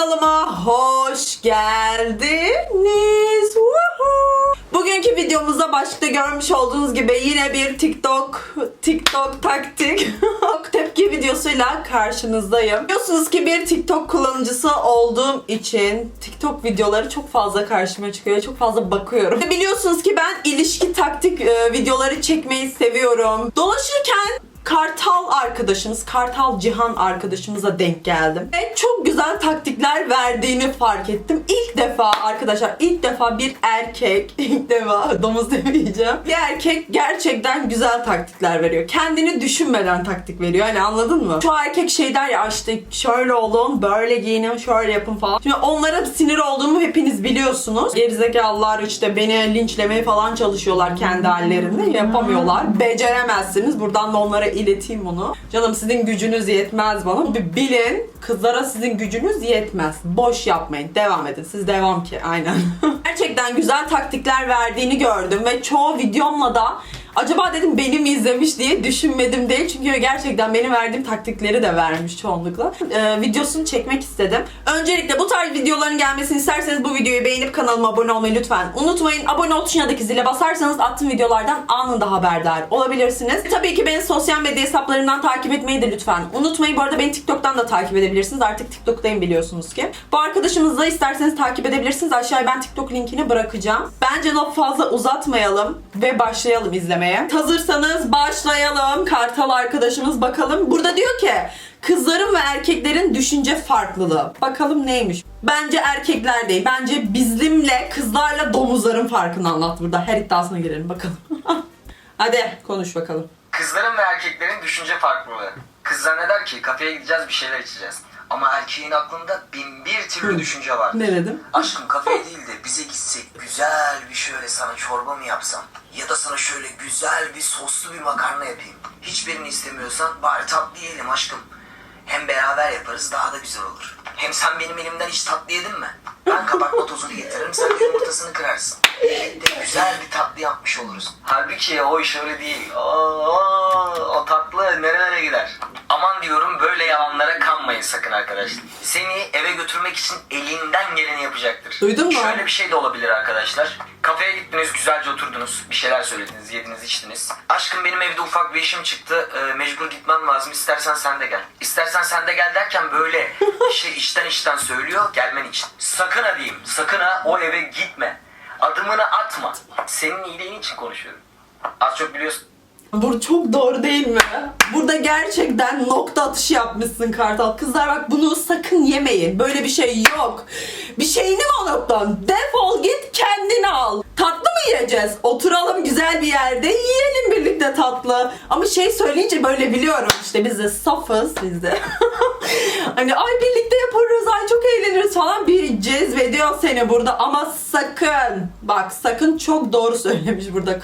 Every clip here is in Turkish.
Kanalıma hoş geldiniz. Woohoo! Bugünkü videomuzda başlıkta görmüş olduğunuz gibi yine bir TikTok TikTok taktik tepki videosuyla karşınızdayım. Biliyorsunuz ki bir TikTok kullanıcısı olduğum için TikTok videoları çok fazla karşıma çıkıyor. Çok fazla bakıyorum. Biliyorsunuz ki ben ilişki taktik e, videoları çekmeyi seviyorum. Dolaşırken Kartal arkadaşımız, Kartal Cihan arkadaşımıza denk geldim. Ve çok güzel taktikler verdiğini fark ettim. İlk defa arkadaşlar, ilk defa bir erkek, ilk defa domuz demeyeceğim. Bir erkek gerçekten güzel taktikler veriyor. Kendini düşünmeden taktik veriyor. Hani anladın mı? Şu erkek şey der ya işte şöyle olun, böyle giyinin, şöyle yapın falan. Şimdi onlara sinir olduğumu hepiniz biliyorsunuz. Gerizekalılar işte beni linçlemeye falan çalışıyorlar kendi hallerinde. Yapamıyorlar. Beceremezsiniz. Buradan da onlara ileteyim bunu. Canım sizin gücünüz yetmez bana. Bir bilin kızlara sizin gücünüz yetmez. Boş yapmayın. Devam edin. Siz devam ki. Aynen. Gerçekten güzel taktikler verdiğini gördüm ve çoğu videomla da Acaba dedim beni mi izlemiş diye düşünmedim değil. Çünkü gerçekten benim verdiğim taktikleri de vermiş çoğunlukla. Ee, videosunu çekmek istedim. Öncelikle bu tarz videoların gelmesini isterseniz bu videoyu beğenip kanalıma abone olmayı lütfen unutmayın. Abone ol tuşundaki zile basarsanız attığım videolardan anında haberdar olabilirsiniz. Tabii ki beni sosyal medya hesaplarımdan takip etmeyi de lütfen unutmayın. Bu arada beni TikTok'tan da takip edebilirsiniz. Artık TikTok'tayım biliyorsunuz ki. Bu arkadaşımızı da isterseniz takip edebilirsiniz. Aşağıya ben TikTok linkini bırakacağım. Bence lafı fazla uzatmayalım ve başlayalım izlemeye. Hazırsanız başlayalım. Kartal arkadaşımız bakalım. Burada diyor ki kızların ve erkeklerin düşünce farklılığı. Bakalım neymiş? Bence erkekler değil. Bence bizimle kızlarla domuzların farkını anlat burada. Her iddiasına girelim bakalım. Hadi konuş bakalım. Kızların ve erkeklerin düşünce farklılığı. Kız zanneder ki kafeye gideceğiz bir şeyler içeceğiz. Ama erkeğin aklında bin bir türlü düşünce var. Ne dedim? Aşkım kafeye değil de bize gitsek güzel bir şöyle sana çorba mı yapsam? Ya da sana şöyle güzel bir soslu bir makarna yapayım. Hiçbirini istemiyorsan bari tatlı yiyelim aşkım. Hem beraber yaparız daha da güzel olur. Hem sen benim elimden hiç tatlı yedin mi? Ben kabartma tozunu getiririm sen de yumurtasını kırarsın. Birlikte güzel bir tatlı yapmış oluruz. Halbuki o iş öyle değil. Oo, o tatlı nerelere gider? Aman diyorum böyle yalanlara kanmayın sakın arkadaşlar. Seni eve götürmek için elinden geleni yapacaktır. Duydun mu? Şöyle bir şey de olabilir arkadaşlar. Kafeye gittiniz, güzelce oturdunuz. Bir şeyler söylediniz, yediniz, içtiniz. Aşkım benim evde ufak bir işim çıktı. Ee, mecbur gitmem lazım. İstersen sen de gel. İstersen sen de gel derken böyle şey içten içten söylüyor gelmen için. Sakın ha diyeyim. Sakın ha o eve gitme. Adımını atma. Senin iyiliğin için konuşuyorum. Az çok biliyorsun. Bu çok doğru değil mi? Burada gerçekten nokta atışı yapmışsın Kartal. Kızlar bak bunu sakın yemeyin. Böyle bir şey yok. Bir şeyini mi unuttan? Defol git kendini al. Tatlı mı yiyeceğiz? Oturalım güzel bir yerde yiyelim birlikte tatlı. Ama şey söyleyince böyle biliyorum işte biz de safız biz de. hani ay birlikte yaparız ay çok eğleniriz falan bir cezbediyor seni burada ama sakın bak sakın çok doğru söylemiş burada.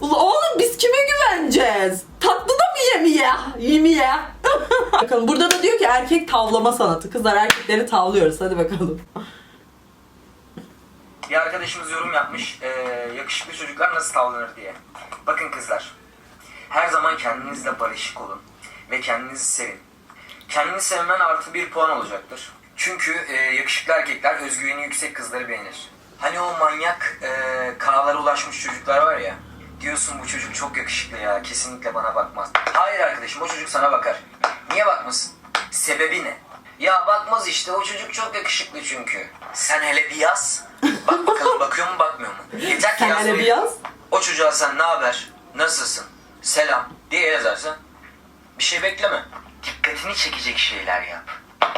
Ulan Oğlum biz kime güveneceğiz? Tatlı da mı yemeye? Yemeye. bakalım burada da diyor ki erkek tavlama sanatı. Kızlar erkekleri tavlıyoruz. Hadi bakalım. Bir arkadaşımız yorum yapmış. Ee, yakışıklı çocuklar nasıl tavlanır diye. Bakın kızlar. Her zaman kendinizle barışık olun. Ve kendinizi sevin. Kendini sevmen artı bir puan olacaktır. Çünkü e, yakışıklı erkekler özgüveni yüksek kızları beğenir. Hani o manyak e, K'lara ulaşmış çocuklar var ya. Diyorsun bu çocuk çok yakışıklı ya kesinlikle bana bakmaz. Hayır arkadaşım o çocuk sana bakar. Niye bakmasın? Sebebi ne? Ya bakmaz işte o çocuk çok yakışıklı çünkü. Sen hele bir yaz. Bak bakalım bakıyor mu bakmıyor mu? Yeter ki Sen hele bir yaz. O çocuğa sen ne haber? Nasılsın? Selam diye yazarsan bir şey bekleme. Dikkatini çekecek şeyler yap.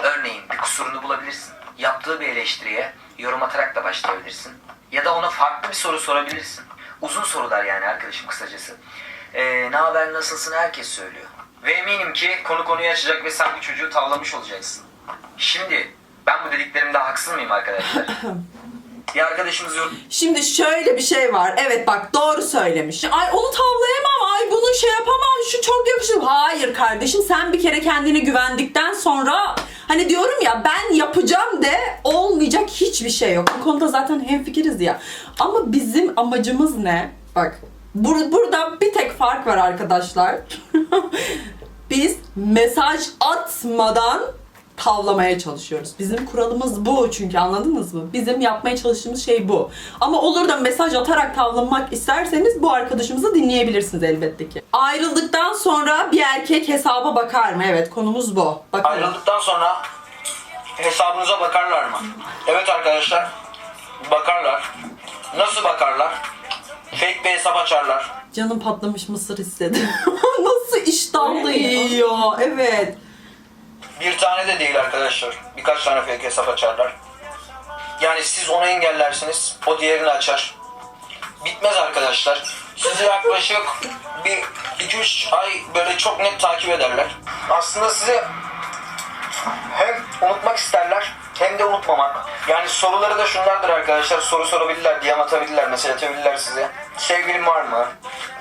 Örneğin bir kusurunu bulabilirsin. Yaptığı bir eleştiriye yorum atarak da başlayabilirsin. Ya da ona farklı bir soru sorabilirsin. Uzun sorular yani arkadaşım kısacası. Ee, ne haber nasılsın herkes söylüyor. Ve eminim ki konu konuyu açacak ve sen bu çocuğu tavlamış olacaksın. Şimdi ben bu dediklerimde haksız mıyım arkadaşlar? bir arkadaşımız yorum Şimdi şöyle bir şey var. Evet bak doğru söylemiş. Ay onu tavlayamam. Ay bunu şey yapamam. Şu çok yakışır. Hayır kardeşim sen bir kere kendine güvendikten sonra hani diyorum ya ben yapacağım de olmayacak hiçbir şey yok. Bu konuda zaten hemfikiriz ya. Ama bizim amacımız ne? Bak bur- burada bir tek fark var arkadaşlar. Biz mesaj atmadan tavlamaya çalışıyoruz. Bizim kuralımız bu çünkü anladınız mı? Bizim yapmaya çalıştığımız şey bu. Ama olur da mesaj atarak tavlamak isterseniz bu arkadaşımızı dinleyebilirsiniz elbette ki. Ayrıldıktan sonra bir erkek hesaba bakar mı? Evet konumuz bu. Bakalım. Ayrıldıktan sonra hesabınıza bakarlar mı? Evet arkadaşlar. Bakarlar. Nasıl bakarlar? Fake bir hesap açarlar. Canım patlamış mısır istedi. Nasıl iştahlı yiyor. Evet. Bir tane de değil arkadaşlar. Birkaç tane fake hesap açarlar. Yani siz onu engellersiniz. O diğerini açar. Bitmez arkadaşlar. Sizi yaklaşık bir 2-3 ay böyle çok net takip ederler. Aslında sizi hem unutmak isterler hem de unutmamak. Yani soruları da şunlardır arkadaşlar. Soru sorabilirler, DM atabilirler, mesaj atabilirler size. Sevgilin var mı?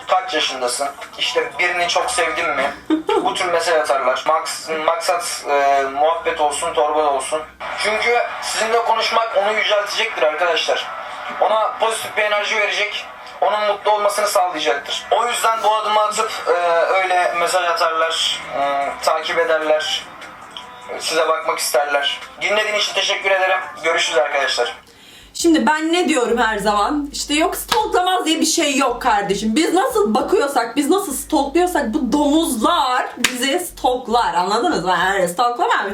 Kaç yaşındasın? İşte birini çok sevdin mi? Bu tür mesaj atarlar. Maks, maksat e, muhabbet olsun, torba olsun. Çünkü sizinle konuşmak onu yüceltecektir arkadaşlar. Ona pozitif bir enerji verecek. Onun mutlu olmasını sağlayacaktır. O yüzden bu adımı atıp e, öyle mesaj atarlar, e, takip ederler, size bakmak isterler. Dinlediğin için teşekkür ederim. Görüşürüz arkadaşlar. Şimdi ben ne diyorum her zaman? İşte yok stalklamaz diye bir şey yok kardeşim. Biz nasıl bakıyorsak, biz nasıl stalkluyorsak bu domuzlar bizi stalklar. Anladınız mı? Yani stalklamam.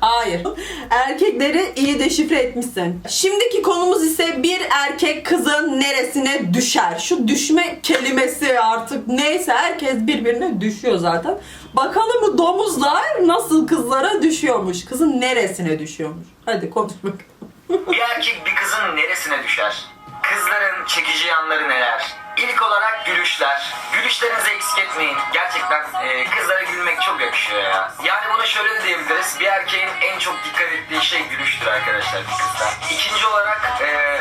Hayır. Erkekleri iyi deşifre etmişsin. Şimdiki konumuz ise bir erkek kızın neresine düşer? Şu düşme kelimesi artık neyse herkes birbirine düşüyor zaten. Bakalım bu domuzlar nasıl kızlara düşüyormuş? Kızın neresine düşüyormuş? Hadi konuş bakalım. Bir erkek bir kızın neresine düşer? Kızların çekici yanları neler? İlk olarak gülüşler. Gülüşlerinizi eksik etmeyin. Gerçekten e, kızlara gülmek çok yakışıyor ya. Yani bunu şöyle de diyebiliriz. Bir erkeğin en çok dikkat ettiği şey gülüştür arkadaşlar bir kızda. İkinci olarak e,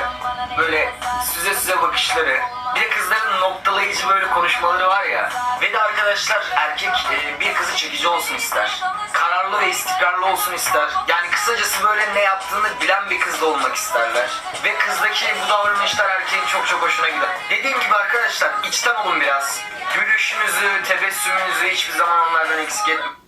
böyle süze süze bakışları. Bir kızların noktalayıcı böyle konuşmaları var ya. Ve de arkadaşlar erkek e, bir kızı çekici olsun ister. Kararlı ve istikrarlı olsun ister. Yani kısacası böyle ne yaptığını bilen bir kızla olmak isterler. Ve kızdaki bu davranışlar erkeğin çok çok hoşuna gider. Dediğim gibi arkadaşlar içten olun biraz. Gülüşünüzü, tebessümünüzü hiçbir zaman onlardan eksik etmeyin.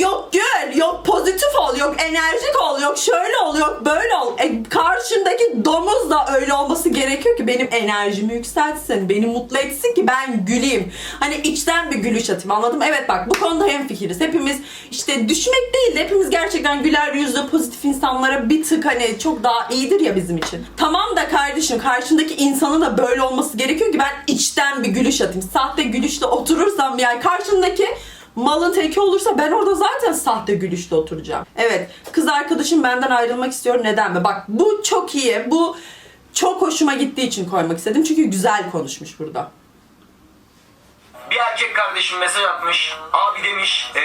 Yok gül, yok pozitif ol, yok enerjik ol, yok şöyle ol, yok böyle ol. E, karşındaki domuz da öyle olması gerekiyor ki benim enerjimi yükseltsin, beni mutlu etsin ki ben güleyim. Hani içten bir gülüş atayım anladım. Evet bak bu konuda hemfikiriz. Hepimiz işte düşmek değil de hepimiz gerçekten güler yüzlü pozitif insanlara bir tık hani çok daha iyidir ya bizim için. Tamam da kardeşim karşındaki insanın da böyle olması gerekiyor ki ben içten bir gülüş atayım. Sahte gülüşle oturursam yani karşındaki malın teki olursa ben orada zaten sahte gülüşle oturacağım. Evet kız arkadaşım benden ayrılmak istiyor neden mi? Bak bu çok iyi bu çok hoşuma gittiği için koymak istedim çünkü güzel konuşmuş burada. Bir erkek kardeşim mesaj atmış. Abi demiş e,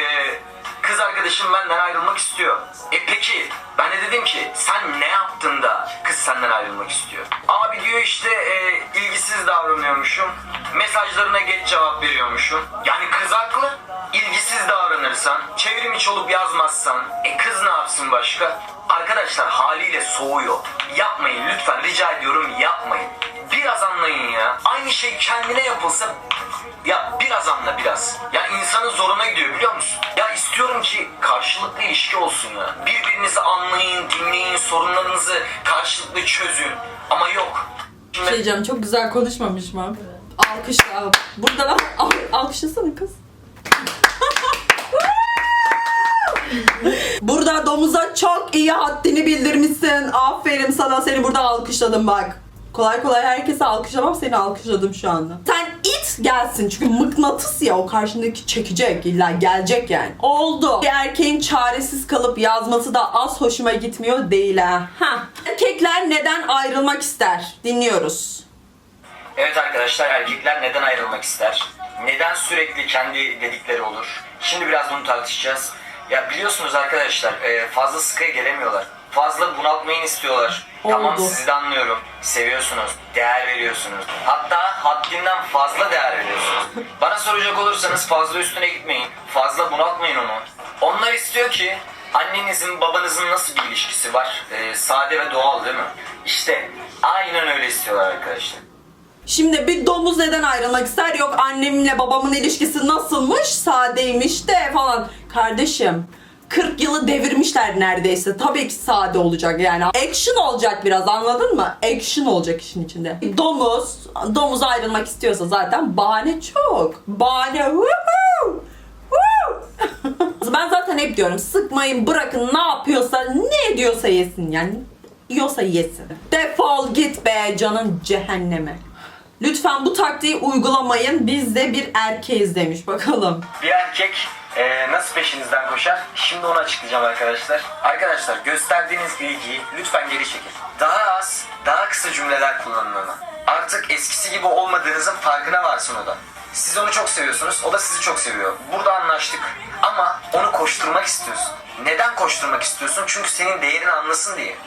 kız arkadaşım benden ayrılmak istiyor. E peki ben de dedim ki sen ne yaptın da kız senden ayrılmak istiyor? Abi diyor işte e, ilgisiz davranıyormuşum. Mesajlarına geç cevap veriyormuşum. Yani kız haklı. İlgisiz davranırsan, çevrim içi olup yazmazsan, e kız ne yapsın başka? Arkadaşlar haliyle soğuyor. Yapmayın lütfen rica ediyorum yapmayın. Biraz anlayın ya. Aynı şey kendine yapılsa ya biraz anla biraz. Ya insanın zoruna gidiyor biliyor musun? Ya istiyorum ki karşılıklı ilişki olsun ya. Birbirinizi anlayın, dinleyin, sorunlarınızı karşılıklı çözün. Ama yok. Şey diyeceğim çok güzel konuşmamış mı? Alkışla. Burada da al, alkışlasana kız. Burada domuza çok iyi haddini bildirmişsin. Aferin sana seni burada alkışladım bak. Kolay kolay herkese alkışlamam seni alkışladım şu anda. Sen it gelsin çünkü mıknatıs ya o karşındaki çekecek illa gelecek yani. Oldu. Bir erkeğin çaresiz kalıp yazması da az hoşuma gitmiyor değil ha. Hah. Erkekler neden ayrılmak ister? Dinliyoruz. Evet arkadaşlar erkekler neden ayrılmak ister? Neden sürekli kendi dedikleri olur? Şimdi biraz bunu tartışacağız. Ya biliyorsunuz arkadaşlar e, fazla sıkıya gelemiyorlar. Fazla bunaltmayın istiyorlar. Tamam Oldu. sizi de anlıyorum. Seviyorsunuz, değer veriyorsunuz. Hatta haddinden fazla değer veriyorsunuz. Bana soracak olursanız fazla üstüne gitmeyin. Fazla bunaltmayın onu. Onlar istiyor ki annenizin babanızın nasıl bir ilişkisi var? E, sade ve doğal değil mi? İşte aynen öyle istiyorlar arkadaşlar. Şimdi bir domuz neden ayrılmak ister? Yok annemle babamın ilişkisi nasılmış? Sadeymiş de falan. Kardeşim 40 yılı devirmişler neredeyse. Tabii ki sade olacak yani. Action olacak biraz anladın mı? Action olacak işin içinde. Domuz, domuz ayrılmak istiyorsa zaten bahane çok. Bahane woohoo! Woo! ben zaten hep diyorum sıkmayın bırakın ne yapıyorsa ne ediyorsa yesin yani. Yiyorsa yesin. Defol git be canın cehenneme. Lütfen bu taktiği uygulamayın. Biz de bir erkeğiz demiş bakalım. Bir erkek e, nasıl peşinizden koşar? Şimdi onu açıklayacağım arkadaşlar. Arkadaşlar gösterdiğiniz ilgiyi lütfen geri çekin. Daha az, daha kısa cümleler kullanın ona. Artık eskisi gibi olmadığınızın farkına varsın o da. Siz onu çok seviyorsunuz, o da sizi çok seviyor. Burada anlaştık. Ama onu koşturmak istiyorsun. Neden koşturmak istiyorsun? Çünkü senin değerini anlasın diye.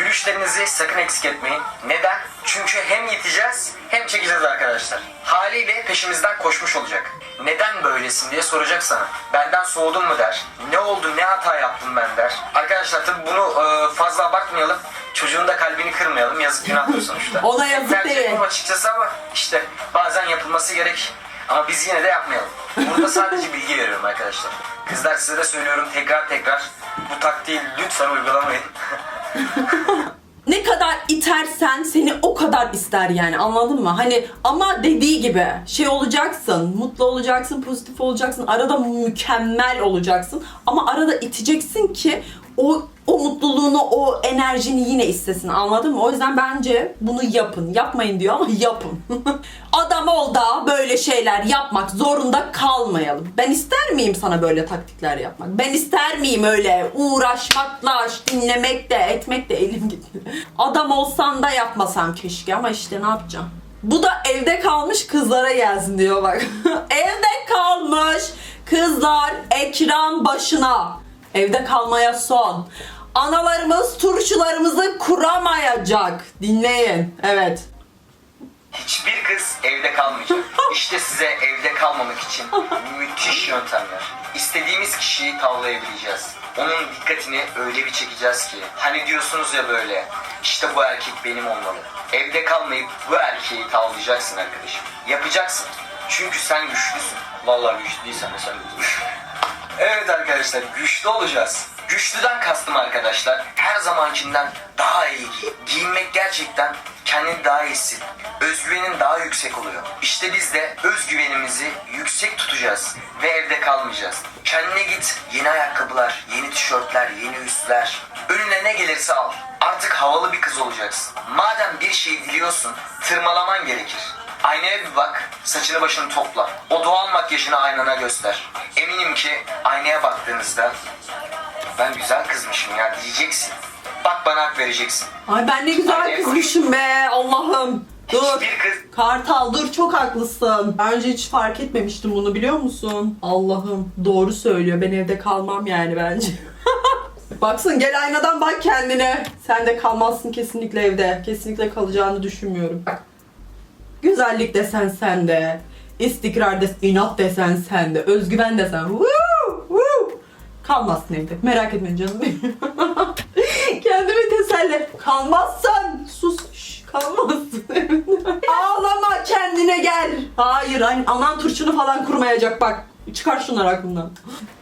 Gülüşlerinizi sakın eksik etmeyin. Neden? Çünkü hem yeteceğiz hem çekeceğiz arkadaşlar. Haliyle peşimizden koşmuş olacak. Neden böylesin diye soracak sana. Benden soğudun mu der. Ne oldu ne hata yaptım ben der. Arkadaşlar tabi bunu e, fazla abartmayalım. Çocuğun da kalbini kırmayalım. Yazık günahtır sonuçta. Ona yazık değil. açıkçası ama işte bazen yapılması gerek. Ama biz yine de yapmayalım. Burada sadece bilgi veriyorum arkadaşlar. Kızlar size de söylüyorum tekrar tekrar. Bu taktiği lütfen uygulamayın. ne kadar itersen seni o kadar ister yani anladın mı? Hani ama dediği gibi şey olacaksın, mutlu olacaksın, pozitif olacaksın, arada mükemmel olacaksın ama arada iteceksin ki o o mutluluğunu, o enerjini yine istesin anladın mı? O yüzden bence bunu yapın. Yapmayın diyor ama yapın. Adam ol da böyle şeyler yapmak zorunda kalmayalım. Ben ister miyim sana böyle taktikler yapmak? Ben ister miyim öyle uğraşmakla, dinlemekle, etmekle elim gitti. Adam olsan da yapmasam keşke ama işte ne yapacağım? Bu da evde kalmış kızlara gelsin diyor bak. evde kalmış kızlar ekran başına. Evde kalmaya son. Analarımız turşularımızı kuramayacak. Dinleyin. Evet. Hiçbir kız evde kalmayacak. İşte size evde kalmamak için müthiş yöntemler. İstediğimiz kişiyi tavlayabileceğiz. Onun dikkatini öyle bir çekeceğiz ki. Hani diyorsunuz ya böyle. işte bu erkek benim olmalı. Evde kalmayıp bu erkeği tavlayacaksın arkadaşım. Yapacaksın. Çünkü sen güçlüsün. Vallahi güçlü değilsen de sen güçlüsün. Evet arkadaşlar güçlü olacağız. Güçlüden kastım arkadaşlar her zamankinden daha iyi giyin. Giyinmek gerçekten kendini daha iyi hisset. Özgüvenin daha yüksek oluyor. İşte biz de özgüvenimizi yüksek tutacağız ve evde kalmayacağız. Kendine git yeni ayakkabılar, yeni tişörtler, yeni üstler. Önüne ne gelirse al. Artık havalı bir kız olacaksın. Madem bir şey diliyorsun tırmalaman gerekir. Aynaya bir bak, saçını başını topla. O doğal makyajını aynana göster. Eminim ki aynaya baktığınızda ben güzel kızmışım ya diyeceksin. Bak bana hak vereceksin. Ay ben ne güzel kızmışım be Allah'ım. Dur. Hiçbir kız Kartal dur çok haklısın. Önce hiç fark etmemiştim bunu biliyor musun? Allah'ım doğru söylüyor. Ben evde kalmam yani bence. Baksın gel aynadan bak kendine. Sen de kalmazsın kesinlikle evde. Kesinlikle kalacağını düşünmüyorum. Bak. Güzellik desen sende. İstikrar desen, inat desen sende. Özgüven desen. Woo. Kalmazsın evde. Merak etme canım benim. Kendimi teselli. Kalmazsan sus. Şş, kalmazsın evde. Ağlama kendine gel. Hayır an- anan turşunu falan kurmayacak bak. Çıkar şunları aklından.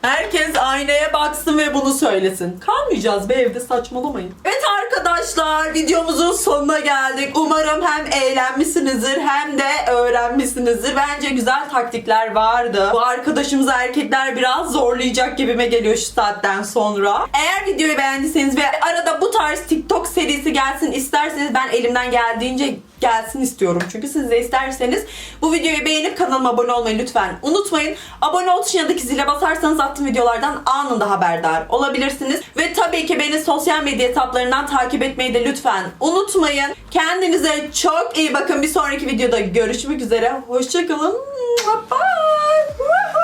Herkes aynaya baksın ve bunu söylesin. Kalmayacağız be evde saçmalamayın. Evet arkadaşlar videomuzun sonuna geldik. Umarım hem eğlenmişsinizdir hem de öğrenmişsinizdir. Bence güzel taktikler vardı. Bu arkadaşımız erkekler biraz zorlayacak gibime geliyor şu saatten sonra. Eğer videoyu beğendiyseniz ve arada bu tarz TikTok serisi gelsin isterseniz ben elimden geldiğince gelsin istiyorum. Çünkü siz de isterseniz bu videoyu beğenip kanalıma abone olmayı lütfen unutmayın. Abone ol tuşuna yanındaki zile basarsanız attığım videolardan anında haberdar olabilirsiniz. Ve tabii ki beni sosyal medya hesaplarından takip etmeyi de lütfen unutmayın. Kendinize çok iyi bakın. Bir sonraki videoda görüşmek üzere. Hoşçakalın. Bye.